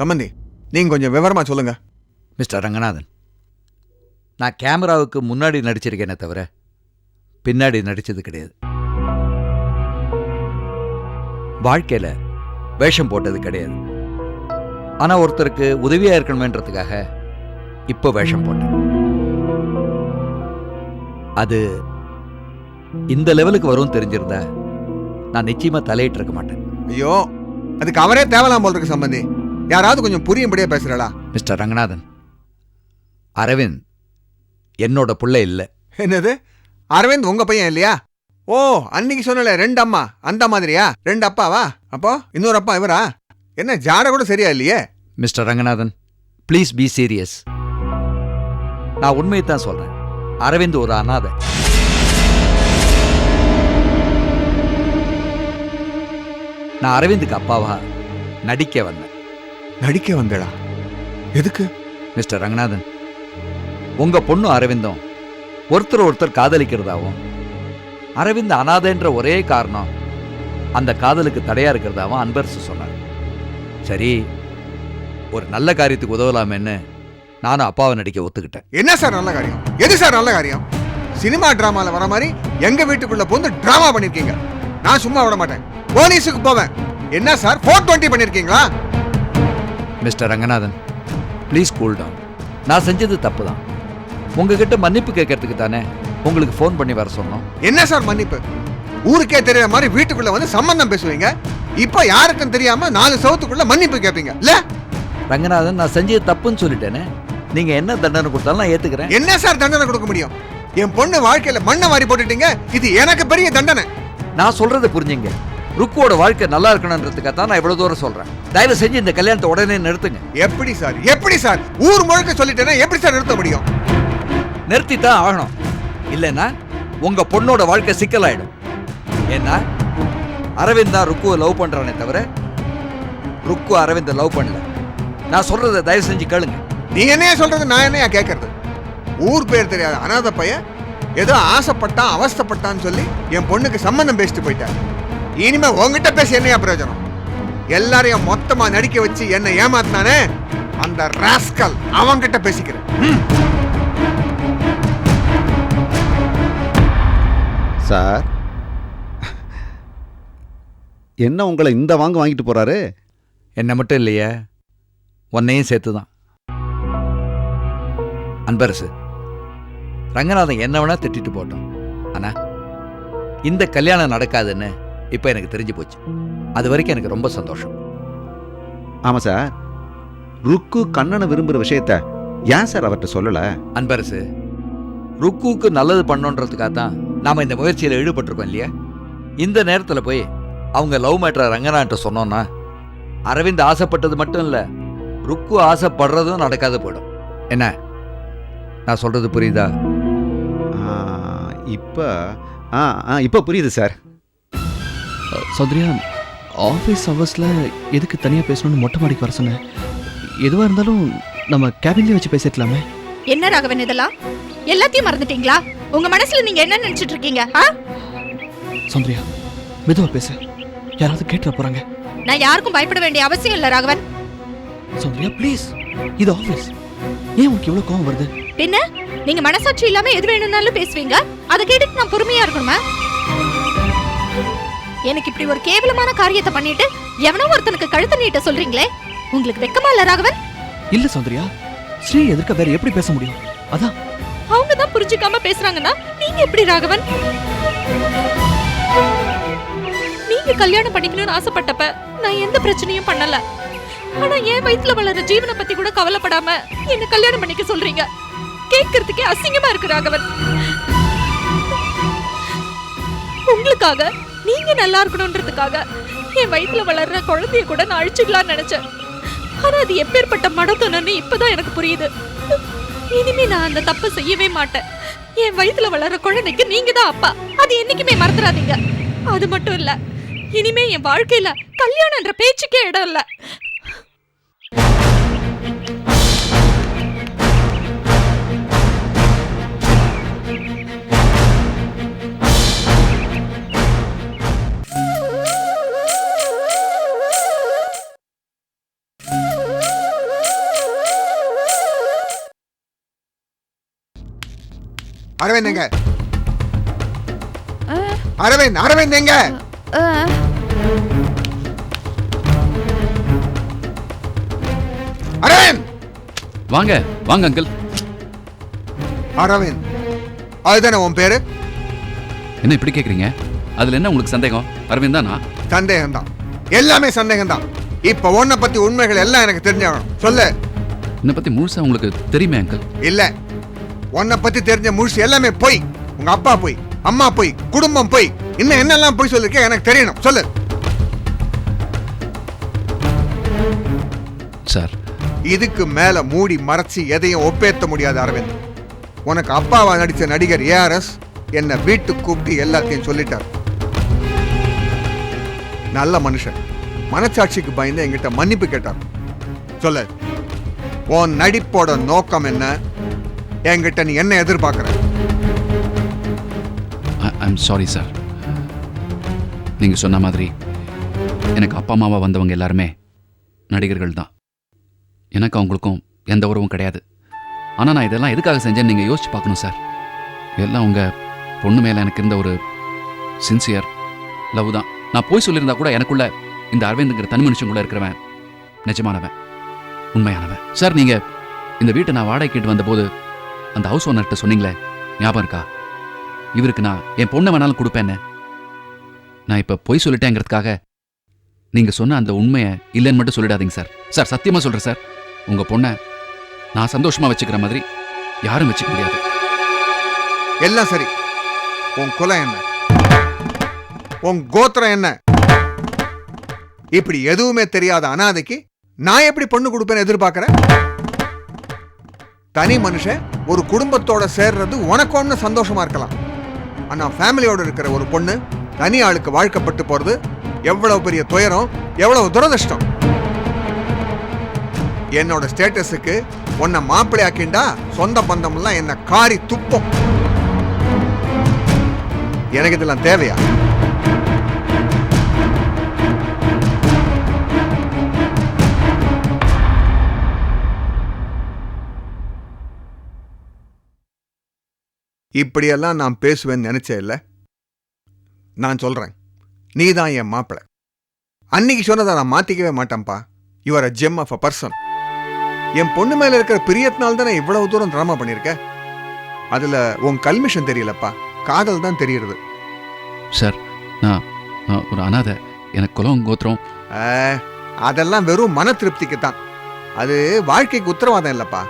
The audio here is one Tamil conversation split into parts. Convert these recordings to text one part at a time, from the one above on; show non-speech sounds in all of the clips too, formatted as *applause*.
சம்மந்தி நீங்க கொஞ்சம் விவரமா சொல்லுங்க. மிஸ்டர் ரங்கநாதன் நான் கேமராவுக்கு முன்னாடி நடிச்சிருக்கேனே தவிர பின்னாடி நடிச்சது கிடையாது. வாழ்க்கையில் வேஷம் போட்டது கிடையாது. ஆனால் ஒருத்தருக்கு உதவியாக இருக்கணுமேன்றதுக்காக இப்போ வேஷம் போட்டேன். அது இந்த லெவலுக்கு வரும் தெரிஞ்சிருந்தா நான் நிச்சயமாக தலையிட்டு இருக்க மாட்டேன். ஐயோ அதுக்கு அவரே தேவலாம் போல் இருக்கு சம்பந்தி. யாராவது கொஞ்சம் புரியும்படியா பேசுறாளா மிஸ்டர் ரங்கநாதன் அரவிந்த் என்னோட புள்ள இல்லை. என்னது? அரவிந்த் உங்க பையன் இல்லையா? ஓ அன்னைக்கு சொன்னல ரெண்டு அம்மா. அந்த மாதிரியா? ரெண்டு அப்பாவா? அப்போ இன்னொரு அப்பா இவரா? என்ன ஜாட கூட சரியா இல்லையே? Mister Ranganathan please be serious நான் உண்மையை தான் சொல்றேன். அரவிந்த் ஒரு அனாதை. நான் அரவிந்துக்கு அப்பாவா நடிக்க வந்தேன். நடிக்க வந்தடா. எதுக்கு? மிஸ்டர் ரங்கநாதன் உங்க பொண்ணு அரவிந்தும் ஒருத்தர் ஒருத்தர் காதலிக்கிறதாவும் அரவிந்த் அனாதைன்ற ஒரே காரணம் அந்த காதலுக்கு தடையா இருக்கிறதாவும் அன்பரசு சொன்னார். சரி ஒரு நல்ல காரியத்துக்கு உதவலாமேன்னு நானும் அப்பாவை நடிக்க ஒத்துக்கிட்டேன். என்ன சார் நல்ல காரியம்? எது சார் நல்ல காரியம்? சினிமா டிராமால வர மாதிரி எங்க வீட்டுக்குள்ள புகுந்து டிராமா பண்ணிருக்கீங்க. நான் சும்மா விட மாட்டேன். போலீஸுக்கு போவேன். என்ன சார் ஃபோர் டுவெண்ட்டி பண்ணிருக்கீங்களா? Mister Ranganathan. Please cool down நான் செஞ்சது தப்பு தான் உங்ககிட்ட மன்னிப்பு கேட்கறதுக்கு தானே உங்களுக்கு ஃபோன் பண்ணி வர சொன்னோம். என்ன சார் மன்னிப்பு? ஊருக்கே தெரியற மாதிரி வீட்டுக்குள்ள வந்து சம்பந்தம் பேசுவீங்க? இப்போ யாருக்கும் தெரியாம நாலு சவுத்துக்குள்ள மன்னிப்பு கேட்பீங்க இல்ல ரங்கநாதன் நான் செஞ்சது தப்புன்னு சொல்லிட்டேனே. நீங்க என்ன தண்டனை கொடுத்தாலும் நான் ஏத்துக்கிறேன். என்ன சார் தண்டனை கொடுக்க முடியும்? என் பொண்ணு வாழ்க்கையில மண்ணை வாரி போட்டுட்டீங்க. இது எனக்கு பெரிய தண்டனை. நான் சொல்றதை புரிஞ்சுங்க. ருக்குவோட வாழ்க்கை நல்லா இருக்கணுன்றதுக்காக தான் நான் இவ்வளவு தூரம் சொல்றேன். தயவு செஞ்சு இந்த கல்யாணத்தை உடனே நிறுத்துங்க. எப்படி சார்? எப்படி சார்? ஊர் முழுக்க சொல்லிட்டேன்னா எப்படி சார் நிறுத்த முடியும்? நிறுத்தி தான் ஆகணும். இல்லைன்னா உங்க பொண்ணோட வாழ்க்கை சிக்கலாயிடும். ஏன்னா அரவிந்த் தான் ருக்குவை லவ் பண்றானே தவிர ருக்கு அரவிந்தை லவ் பண்ணல. நான் சொல்றதை தயவு செஞ்சு கேளுங்க. நீ என்னைய சொல்றது நான் என்னையா கேட்கறது ஊர் பேர் தெரியாத அனாதை பையன் ஏதோ ஆசைப்பட்டான் அவஸ்தைப்பட்டான்னு சொல்லி என் பொண்ணுக்கு சம்மந்தம் பேசிட்டு போயிட்டார். இனிமே உங்ககிட்ட பேசி என்னையா பிரயோஜனம்? எல்லாரையும் மொத்தமா நடிக்க வச்சு என்னை ஏமாத்தினானே? அந்த ராஸ்கல் அவன்கிட்ட பேசிக்கிறேன். சார் என்ன உங்களை இந்த வாங்க வாங்கிட்டு போறாரு? என்ன மட்டும் இல்லையே உன்னையும் சேர்த்து தான் அன்பரசு ரங்கநாதன் என்ன வேணா திட்டிட்டு போட்டோம் ஆனா இந்த கல்யாணம் நடக்காதுன்னு இப்போ எனக்கு தெரிஞ்சு போச்சு. அது வரைக்கும் எனக்கு ரொம்ப சந்தோஷம். ஆமா சார். ருக்கு கண்ணனை விரும்புற விஷயத்த ஏன் சார் அவர்கிட்ட சொல்லல? அன்பரசு ருக்குவுக்கு நல்லது பண்ணோன்றதுக்காக தான் நாம இந்த முயற்சியில் ஈடுபட்டிருக்கோம் இல்லையா? இந்த நேரத்தில் போய் அவங்க லவ் மேட்டரை ரங்கநாட்ட சொன்னோன்னா அரவிந்த் ஆசைப்பட்டது மட்டும் இல்லை ருக்கு ஆசைப்படுறதும் நடக்காது போயிடும். என்ன? நான் சொல்றது புரியுதா? இப்ப ஆ ஆ இப்ப புரியுது சார். சௌத்ரியா ஆஃபீஸ் ஹவர்ஸில் எதுக்கு தனியாக பேசணும்னு மொட்டை மாடிக்கு வர சொன்னேன்? எதுவாக இருந்தாலும் நம்ம கேபின்லேயே வச்சு பேசிக்கலாமே என்ன ராகவன் இதெல்லாம்? எல்லாத்தையும் மறந்துட்டீங்களா? உங்க மனசுல நீங்க என்ன நினைச்சிட்டு இருக்கீங்க ஆ? சௌத்ரியா மெதுவாக பேச. யாராவது கேட்டுற போகிறாங்க நான் யாருக்கும் பயப்பட வேண்டிய அவசியம் இல்ல ராகவன். சௌத்ரியா ப்ளீஸ் இது ஆஃபீஸ் ஏன் உனக்கு இவ்வளோ கோவம் வருது? பின்ன நீங்க மனசாட்சி இல்லாம எது வேணும்னாலும் பேசுவீங்க? அதை கேட்டுட்டு நான் பொறுமையா இருக்கணுமா? எனக்கு இப்படி ஒரு கேவலமான காரியத்தை பண்ணிட்டு எவனோ ஒருத்தனுக்கு கழுத்து நீட்ட சொல்றீங்களே? உங்களுக்கு வெக்கமா இல்ல ராகவன்? இல்லை சௌத்ரியா ஸ்ரீ எதிர்க்க வேற எப்படி பேச முடியும்? அதான். அவங்க தான் புரிஞ்சுக்காம பேசுறாங்கன்னா நீங்க எப்படி ராகவன்? நீங்க கல்யாணம் பண்ணிக்கணும்னு ஆசைப்பட்டப்ப நான் எந்த பிரச்சனையும் பண்ணல. ஆனா என் வயித்துல வளர ஜீவனை பத்தி கூட கவலைப்படாம என்ன கல்யாணம் பண்ணிக்க சொல்றீங்க. கேட்கறதுக்கே அசிங்கமா இருக்கு ராகவன். உங்களுக்காக நீங்க நல்லா இருக்கணும்ன்றதுக்காக என் வயிற்றுல வளர்ற குழந்தைய கூட நான் அழிச்சுக்கலாம்னு நினைச்சேன். ஆனா அது எப்பேற்பட்ட மடத்தனன்னு இப்பதான் எனக்கு புரியுது. இனிமே நான் அந்த தப்பை செய்யவே மாட்டேன். என் வயிற்றுல வளர்ற குழந்தைக்கு நீங்க தான் அப்பா. அது என்னைக்குமே மறந்துடாதீங்க. அது மட்டும் இல்ல இனிமே என் வாழ்க்கையில கல்யாணம்ன்ற பேச்சுக்கே இடம் இல்ல. அரவிந்த் எங்க? அரவிந்த் அரவிந்த் எங்க? அரவிந்த்! வாங்க வாங்க அங்கிள் அரவிந்த் அதுதானே உன் பேரு? என்ன இப்படி கேக்குறீங்க? அதுல என்ன உங்களுக்கு சந்தேகம்? அரவிந்த் தானா? சந்தேகம்தான். எல்லாமே சந்தேகம்தான். இப்ப உன்னை பத்தி உண்மைகள் எல்லாம் எனக்கு தெரிஞ்சாகணும். சொல்லு. என்னை பத்தி முழுசா உங்களுக்கு தெரியுமே அங்கிள் இல்ல. உன்னை பத்தி தெரிஞ்ச முழுசு எல்லாமே பொய் உங்க அப்பா போய் அம்மா போய் குடும்பம் போய் இன்னும் என்னெல்லாம் போய் சொல்லிருக்க எனக்கு தெரியணும். சொல்லு. சார். இதுக்கு மேல மூடி மறைச்சு எதையும் ஒப்பேத்த முடியாது அரவிந்த். உனக்கு அப்பாவா நடிச்ச நடிகர் ஏஆர்எஸ் என்னை வீட்டுக்கு கூப்பிட்டு எல்லாத்தையும் சொல்லிட்டார். நல்ல மனுஷன். மனசாட்சிக்கு பயந்து என்கிட்ட மன்னிப்பு கேட்டார். சொல்லு. உன் நடிப்போட நோக்கம் என்ன? என்கிட்ட நீ என்ன எதிர்பார்க்குற? ஐம் சாரி சார் நீங்கள் சொன்ன மாதிரி எனக்கு அப்பா அம்மாவாக வந்தவங்க எல்லாருமே நடிகர்கள் தான். எனக்கு அவங்களுக்கும் எந்த உறவும் கிடையாது. ஆனால் நான் இதெல்லாம் எதுக்காக செஞ்சேன்னு நீங்கள் யோசிச்சு பார்க்கணும் சார் எல்லாம் உங்கள் பொண்ணு மேலே எனக்கு இருந்த ஒரு சின்சியர் லவ் தான். நான் போய் சொல்லியிருந்தா கூட எனக்குள்ள இந்த அரவிந்துங்கிற தனி மனுஷங்குள்ள இருக்கிறவன் நிஜமானவன் உண்மையானவன். சார் நீங்கள் இந்த வீட்டை நான் வாடகைக்கிட்டு வந்தபோது அந்த ஹவுஸ் ஓனர்கிட்ட சொன்னீங்களே ஞாபகம் இருக்கா? இவருக்கு நான் என் பொண்ணை வேணாலும் கொடுப்பேன்னு. நான் இப்போ பொய் சொல்லிட்டேங்கிறதுக்காக நீங்கள் சொன்ன அந்த உண்மையை இல்லைன்னு மட்டும் சொல்லிடாதீங்க சார். சார் சத்தியமா சொல்கிறேன் சார். உங்க பொண்ணை நான் சந்தோஷமா வச்சுக்கிற மாதிரி யாரும் வச்சுக்க முடியாது. எல்லாம் சரி. உன் குலம் என்ன? உன் கோத்திரம் என்ன? இப்படி எதுவுமே தெரியாத அனாதைக்கு நான் எப்படி பொண்ணு கொடுப்பேன்னு எதிர்பார்க்கறேன்? தனி மனுஷன் ஒரு குடும்பத்தோட சேர்றது உனக்கு ஒன்று சந்தோஷமா இருக்கலாம். ஆனா ஃபேமிலியோட இருக்கிற ஒரு பொண்ணு தனி ஆளுக்கு வாழ்க்கப்பட்டு போறது எவ்வளவு பெரிய துயரம் எவ்வளவு துரதிர்ஷ்டம்? என்னோட ஸ்டேட்டஸுக்கு உன்னை மாப்பிள்ளையாக்கிண்டா சொந்த பந்தம்லாம் என்ன காரி துப்பம். எனக்கு இதெல்லாம் தேவையா? இப்படியெல்லாம் நான் பேசுவேன்னு நினைச்சே இல்ல. நான் சொல்றேன். நீ தான் என் மாப்பிள்ளை அன்னைக்கு சொன்னதை நான் மாத்திக்கவே மாட்டேன்ப்பா. Your a gem of a person என் பொண்ணு மேல இருக்கிற பிரியத்தினால தானே இவ்வளவு தூரம் டிராமா பண்ணியிருக்க? அதுல உன் கல்மிஷன் தெரியலப்பா. காதல் தான் தெரியுறது. சார் நான் ஒரு அனாதை. எனக்கு குலம் கோத்திரம். ஆ, அதெல்லாம் வெறும் மன திருப்திக்கு தான் அது வாழ்க்கைக்கு உத்தரவாதம் இல்லப்பா.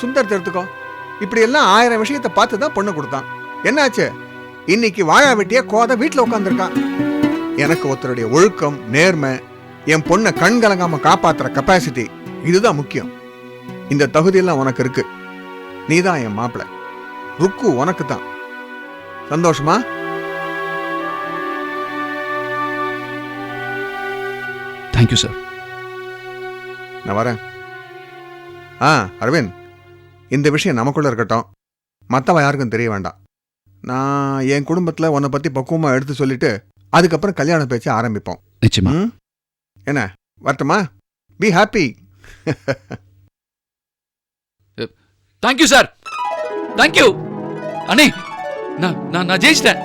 சுந்தர் எடுத்துக்கோ இப்படி எல்லாம் ஆயிரம் விஷயத்தை பார்த்து தான் பொண்ணு கொடுத்தான். என்னாச்சு? இன்னைக்கு வாழா வெட்டியா கோதை வீட்டில் உட்காந்துருக்கான் எனக்கு ஒருத்தருடைய ஒழுக்கம் நேர்மை என் பொண்ணை கண் கலங்காம காப்பாத்துற கெப்பாசிட்டி இதுதான் முக்கியம். இந்த தகுதியெல்லாம் உனக்கு இருக்கு. நீ தான் என் மாப்பிள்ளை ருக்கு உனக்கு தான் சந்தோஷமா தேங்க்யூ சார் நான் வரேன். ஆ அரவிந்த். இந்த விஷயம் நமக்குள்ள இருக்கட்டும். மற்றவ யாருக்கும் தெரிய வேண்டாம். நான் என் குடும்பத்தில் உன்னை பற்றி பக்குவமாக எடுத்து சொல்லிட்டு அதுக்கப்புறம் கல்யாண பேச்சை ஆரம்பிப்போம். நிச்சயமா? என்ன வரட்டுமா? Be happy thank you sir thank you அண்ணே நான் நான் நான் ஜெயிச்சிட்டேன்.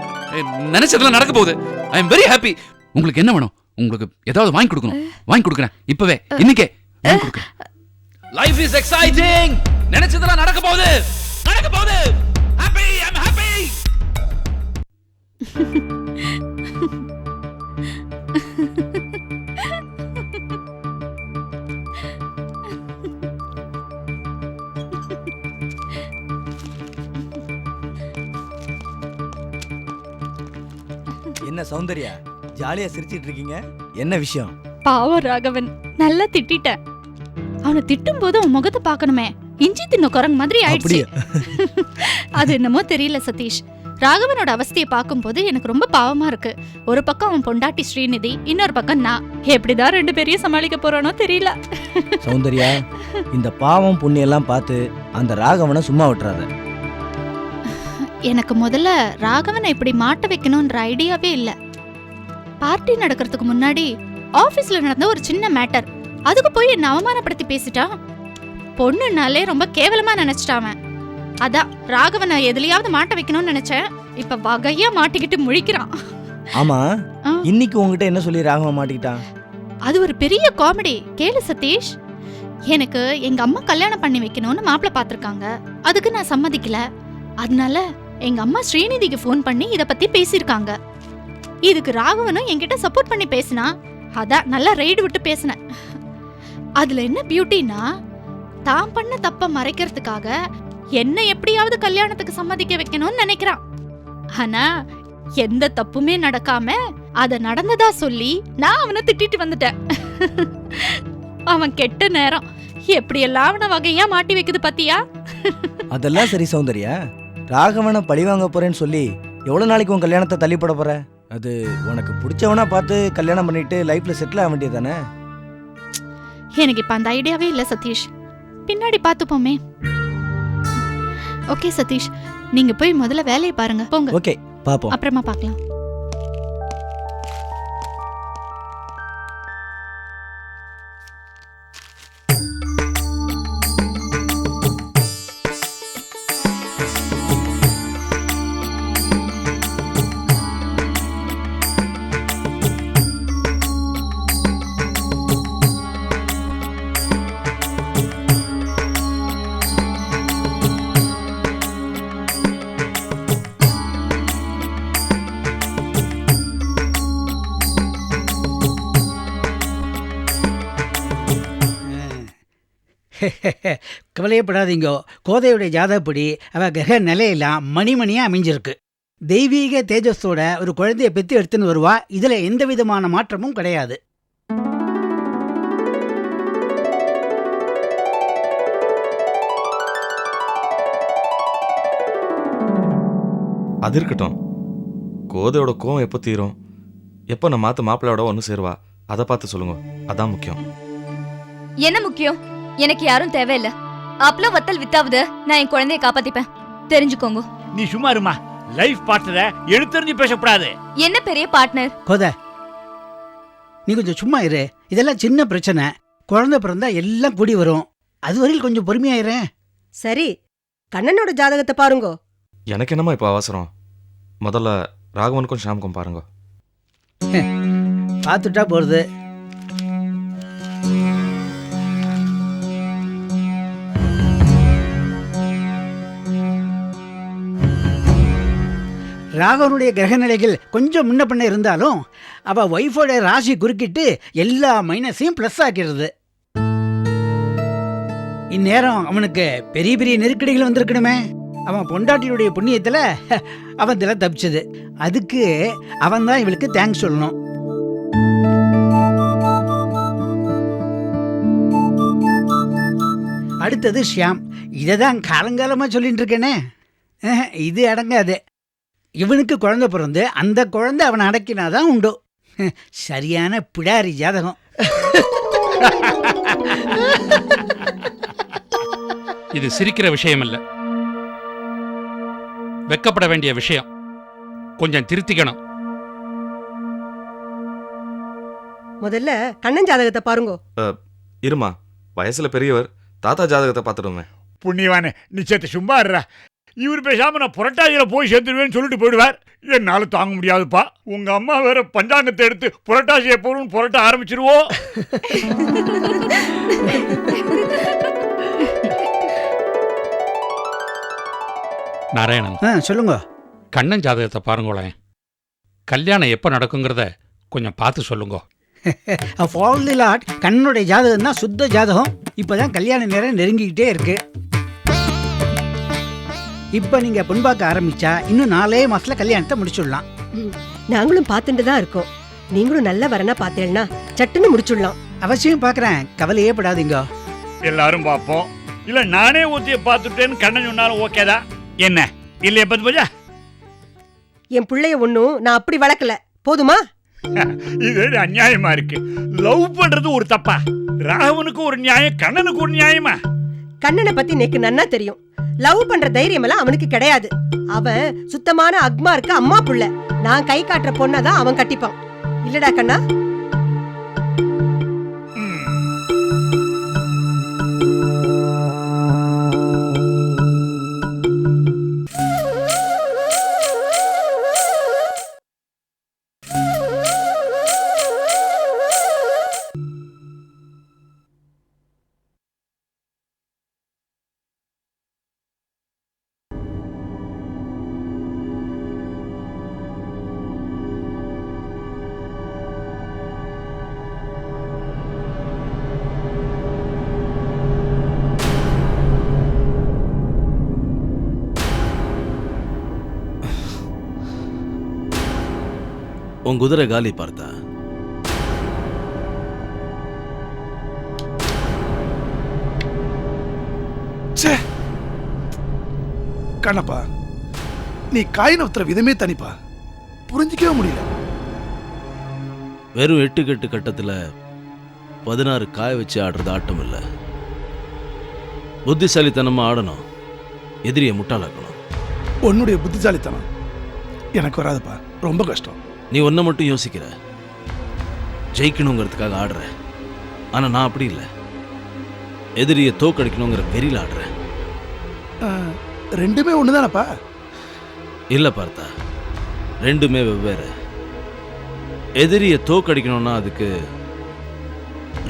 நினைச்சதெல்லாம் நடக்க போகுது. ஐ எம் வெரி ஹாப்பி உங்களுக்கு என்ன வேணும்? உங்களுக்கு ஏதாவது வாங்கி கொடுக்கணும். வாங்கி கொடுக்குறேன். இப்பவே. இன்னைக்கே வாங்கி கொடுக்குறேன். லைஃப் இஸ் எக்ஸைட்டிங் நினைச்சதெல்லாம் நடக்க போகுது. நடக்க போகுது. ஹாப்பி ஐ அம் ஹாப்பி என்ன சௌந்தர்யா ஜாலியா சிரிச்சிட்டு இருக்கீங்க? என்ன விஷயம்? பாவம் ராகவன் நல்லா திட்டிட்டேன். அவனை திட்டும் போது அவன் முகத்தை பார்க்கணுமே. இஞ்சி தின்ன குரங்கு மாதிரி ஆயிடுச்சு. *laughs* அது என்னமோ தெரியல சதீஷ். ராகவனோட அவஸ்தையை பார்க்கும்போது எனக்கு ரொம்ப பாவமா இருக்கு. ஒரு பக்கம் அவன் பொண்டாட்டி ஸ்ரீநிதி இன்னொரு பக்கம் நான். எப்படிதான் ரெண்டு பேரையும் சமாளிக்க போறானோ தெரியல. *laughs* சௌந்தர்யா இந்த பாவம் புண்ணியெல்லாம் பார்த்து அந்த ராகவனை சும்மா விட்டுறாத. எனக்கு முதல்ல ராகவனை இப்படி மாட்ட வைக்கணும்ன்ற ஐடியாவே இல்ல. பார்ட்டி நடக்கிறதுக்கு முன்னாடி ஆபீஸ்ல நடந்த ஒரு சின்ன மேட்டர். அதுக்கு போய் என்ன அவமானப்படுத்தி பேசிட்டான். பொண்ணுனாலே ரொம்ப கேவலமா நினைச்சிட்டான் அவன். அதான் ராகவனை எதுலயாவது மாட்ட வைக்கணும்னு நினைச்சேன். இப்ப வகையா மாட்டிக்கிட்டு முழிக்கிறான். ஆமா. இன்னைக்கு உங்ககிட்ட என்ன சொல்லி ராகவன் மாட்டிக்கிட்டான் அது ஒரு பெரிய காமெடி. கேளு சதீஷ். எனக்கு எங்க அம்மா கல்யாணம் பண்ணி வைக்கணும்னு மாப்பிள்ளை பார்த்திருக்காங்க அதுக்கு நான் சம்மதிக்கல. அதனால எங்க அம்மா ஸ்ரீநிதிக்கு ஃபோன் பண்ணி இத பத்தி பேசியிருக்காங்க. இதுக்கு ராகவனும் என்கிட்ட சப்போர்ட் பண்ணி பேசினா அதான் நல்லா ரைடு விட்டு பேசினேன். அதுல என்ன பியூட்டினா தான் பண்ண தப்ப மறைக்கிறதுக்காக என்ன எப்படியாவது கல்யாணத்துக்கு சம்மதிக்க வைக்கணும்னு நினைக்கிறான். ஆனா எந்த தப்புமே நடக்காம அத நடந்ததா சொல்லி நான் அவனை திட்டிட்டு வந்துட்டேன். அவன் கெட்ட நேரம். எப்படியெல்லாம் அவனை வகையா மாட்டி வைக்குது பாத்தியா? அதெல்லாம் சரி சௌந்தர்யா. ராகவனை பழி வாங்க போறேன்னு சொல்லி எவ்வளவு நாளைக்கு உன் கல்யாணத்தை தள்ளி போட போற? அது உனக்கு பிடிச்சவனா பார்த்து கல்யாணம் பண்ணிட்டு லைஃப்ல செட்டில் ஆக வேண்டியது தானே எனக்கு இப்ப அந்த ஐடியாவே இல்ல சதீஷ். பின்னாடி பாத்துப்போமே ஓகே சதீஷ். நீங்க போய் முதல்ல வேலையை பாருங்க. போங்க. ஓகே பாப்போம் அப்புறமா பார்க்கலாம். கவலையப்படாதீங்கோ. கோதையுடைய ஜாதகப்படி அவ கிரக நிலையெல்லாம் மணிமணியாக அமைஞ்சிருக்கு. தெய்வீக தேஜஸோட ஒரு குழந்தைய பெற்று எடுத்துன்னு வருவா. இதில் எந்த விதமான மாற்றமும் கிடையாது. அது இருக்கட்டும். கோதையோட கோவம் எப்போ தீரும்? எப்போ நம்ம மாற்ற மாப்பிள்ளையோட ஒன்று சேருவா? அதை பார்த்து சொல்லுங்க. அதான் முக்கியம். என்ன முக்கியம்? எனக்கு யாரும் தேவையில்ல. அப்பள வத்தல் வித்தாவது நான் என் குழந்தைய காப்பாத்திப்பேன். தெரிஞ்சுக்கோங்க. நீ சும்மா இருமா. லைஃப் பார்ட்னரை எழுத்தறிஞ்சு பேசக்கூடாது. என்ன பெரிய பார்ட்னர் கோதை நீ கொஞ்சம் சும்மா இரு. இதெல்லாம் சின்ன பிரச்சனை. குழந்தை பிறந்தா எல்லாம் கூடி வரும். அது வரையில் கொஞ்சம் பொறுமையாயிரேன் சரி கண்ணனோட ஜாதகத்தை பாருங்கோ. எனக்கு என்னம்மா இப்போ அவசரம்? முதல்ல ராகவனுக்கும் ஷாமுக்கும் பாருங்க. பார்த்துட்டா போகிறது ராகவனுடைய கிரக நிலைகள் கொஞ்சம் முன்ன பண்ண இருந்தாலும் அவ ஒய்ஃபோட ராசி குறுக்கிட்டு எல்லா மைனஸையும் ப்ளஸ் ஆக்கிடுது இந்நேரம் அவனுக்கு பெரிய பெரிய நெருக்கடிகள் வந்திருக்கணுமே. அவன் பொண்டாட்டியுடைய புண்ணியத்தில் அவன் தில தப்பிச்சது. அதுக்கு அவன் தான் இவளுக்கு தேங்க்ஸ் சொல்லணும். அடுத்தது ஷியாம். இதை தான் காலங்காலமாக சொல்லிட்டு இருக்கேனே. இது அடங்காது. இவனுக்கு குழந்தை பிறந்து அந்த குழந்தை அவனை அடக்கினாதான் உண்டு. சரியான பிடாரி ஜாதகம். இது சிரிக்கிற விஷயம் இல்ல வெக்கப்பட வேண்டிய விஷயம். கொஞ்சம் திருத்திக்கணும். முதல்ல கண்ணன் ஜாதகத்தை பாருங்கோ. இருமா. வயசுல பெரியவர் தாத்தா ஜாதகத்தை பார்த்துடுங்க புண்ணியவானே நிச்சயத்தை சும்மா இருறா இவர் பேசாம நான் புரட்டாதியில போய் சேர்ந்துருவேன்னு சொல்லிட்டு போயிடுவார். என்னால தாங்க முடியாதுப்பா. உங்க அம்மா வேற பஞ்சாங்கத்தை எடுத்து புரட்டாசி எப்போன்னு புரட்ட ஆரம்பிச்சிருவோம் நாராயணன் சொல்லுங்க. கண்ணன் ஜாதகத்தை பாருங்களேன். கல்யாணம் எப்ப நடக்குங்கிறத கொஞ்சம் பார்த்து சொல்லுங்க. ஃபால் தி லாட் கண்ணனுடைய ஜாதகம் தான் சுத்த ஜாதகம். இப்போதான் கல்யாண நேரம் நெருங்கிக்கிட்டே இருக்கு. இப்போ நீங்க பொன் பார்க்க ஆரம்பிச்சா இன்னும் நாலே மாசத்துல கல்யாணத்தை முடிச்சுடலாம். நாங்களும் பார்த்துட்டு தான் இருக்கோம். நீங்களும் நல்ல வரனா பார்த்தேன்னா சட்டுன்னு முடிச்சுடலாம். அவசியம் பார்க்கறேன். கவலையே படாதீங்க. எல்லாரும் பார்ப்போம். இல்ல நானே ஊத்திய பார்த்துட்டேன்னு கண்ணன் சொன்னாலும் ஓகேதா என்ன? இல்லையா பத்து பஜா? என் பிள்ளைய ஒன்றும் நான் அப்படி வளர்க்கல. போதுமா? *laughs* இது அநியாயமா இருக்கு. லவ் பண்றது ஒரு தப்பா? ராகவனுக்கு ஒரு நியாயம் கண்ணனுக்கு ஒரு நியாயமா? கண்ணனை பத்தி நேக்கு நன்னா தெரியும். லவ் பண்ற தைரியம் எல்லாம் அவனுக்கு கிடையாது. அவன் சுத்தமான அக்மா இருக்க அம்மா புள்ள. நான் கை காட்டுற பொண்ணாதான் அவன் கட்டிப்பான். இல்லடா கண்ணா? உன் குதிரை காலி பார்த்தா? கண்ணப்பா நீ காயின் உத்தர விதமே தனிப்பா. புரிஞ்சிக்கவே முடியல. வெறும் எட்டு கெட்டு கட்டத்தில் பதினாறு காய வச்சு ஆடுறது ஆட்டம் இல்லை. புத்திசாலித்தனமா ஆடணும். எதிரியை முட்டாளாக்கணும். உன்னுடைய புத்திசாலித்தனம் எனக்கு வராதுப்பா. ரொம்ப கஷ்டம். நீ ஒன்றை மட்டும் யோசிக்கிற. ஜெயிக்கணுங்கிறதுக்காக ஆடுற. ஆனால் நான் அப்படி இல்லை. எதிரியை தோக்கடிக்கணுங்கிற வெறியில் ஆடுறேன் ரெண்டுமே ஒண்ணுதானப்பா? இல்லை பார்த்தா ரெண்டுமே வெவ்வேறு. எதிரியை தோக்கடிக்கணும்னா அதுக்கு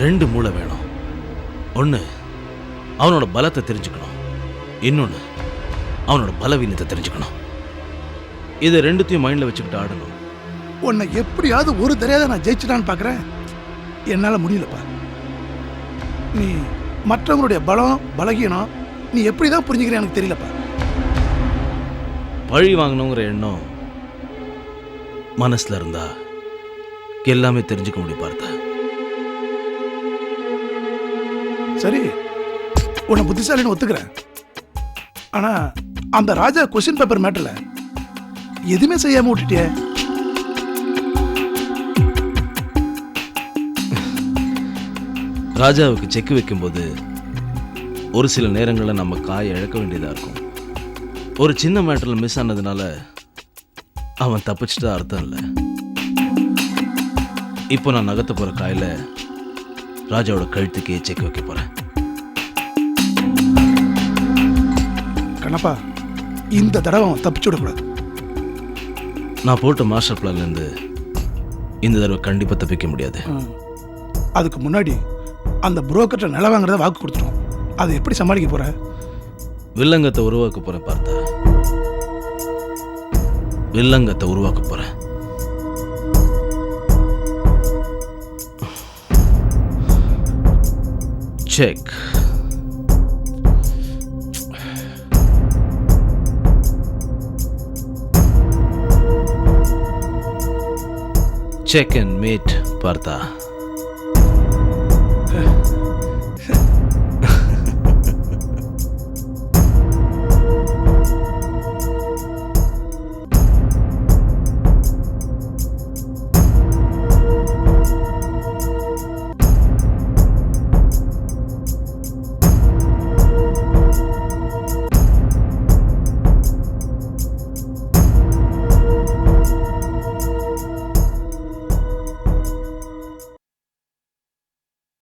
ரெண்டு மூளை வேணும். ஒன்று அவனோட பலத்தை தெரிஞ்சுக்கணும். இன்னொன்று அவனோட பலவீனத்தை தெரிஞ்சுக்கணும். இதை ரெண்டுத்தையும் மைண்டில் வச்சுக்கிட்டு ஆடணும். உன்னை எப்படியாவது ஒரு தடவை நான் ஜெயிச்சிட்டான்னு பார்க்குறேன். என்னால் முடியலப்பா. நீ மற்றவங்களுடைய பலம் பலகீனம் நீ எப்படி தான் புரிஞ்சுக்கிற எனக்கு தெரியலப்பா. பழி வாங்கணுங்கிற எண்ணம் மனசுல இருந்தா எல்லாமே தெரிஞ்சுக்க முடியும் பார்த்தா. சரி உன்னை புத்திசாலின்னு ஒத்துக்கிறேன். ஆனா அந்த ராஜா கொஸ்டின் பேப்பர் மேட்டர்ல எதுவுமே செய்யாம விட்டுட்டியே. ராஜாவுக்கு செக் வைக்கும்போது ஒரு சில நேரங்களில் நம்ம காய் இழக்க வேண்டியதாக இருக்கும். ஒரு சின்ன மேட்டரில் மிஸ் ஆனதுனால அவன் தப்பிச்சிட்டு அர்த்தம் இல்லை. இப்போ நான் நகர்த்த போகிற காயில் ராஜாவோட கழுத்துக்கே செக் வைக்க போகிறேன் கண்ணப்பா இந்த தடவை அவன் தப்பிச்சு விடக்கூடாது. நான் போட்ட மாஸ்டர் பிளான்லேருந்து இந்த தடவை கண்டிப்பாக தப்பிக்க முடியாது. அதுக்கு முன்னாடி அந்த புரோக்கர்ட்ட நில வாங்குறத வாக்கு கொடுத்துரும். அதை எப்படி சமாளிக்க போற? வில்லங்கத்தை உருவாக்க போகிறேன் பார்த்தா. வில்லங்கத்தை உருவாக்க போகிறேன் செக் செக் அண்ட் மீட் பார்த்தா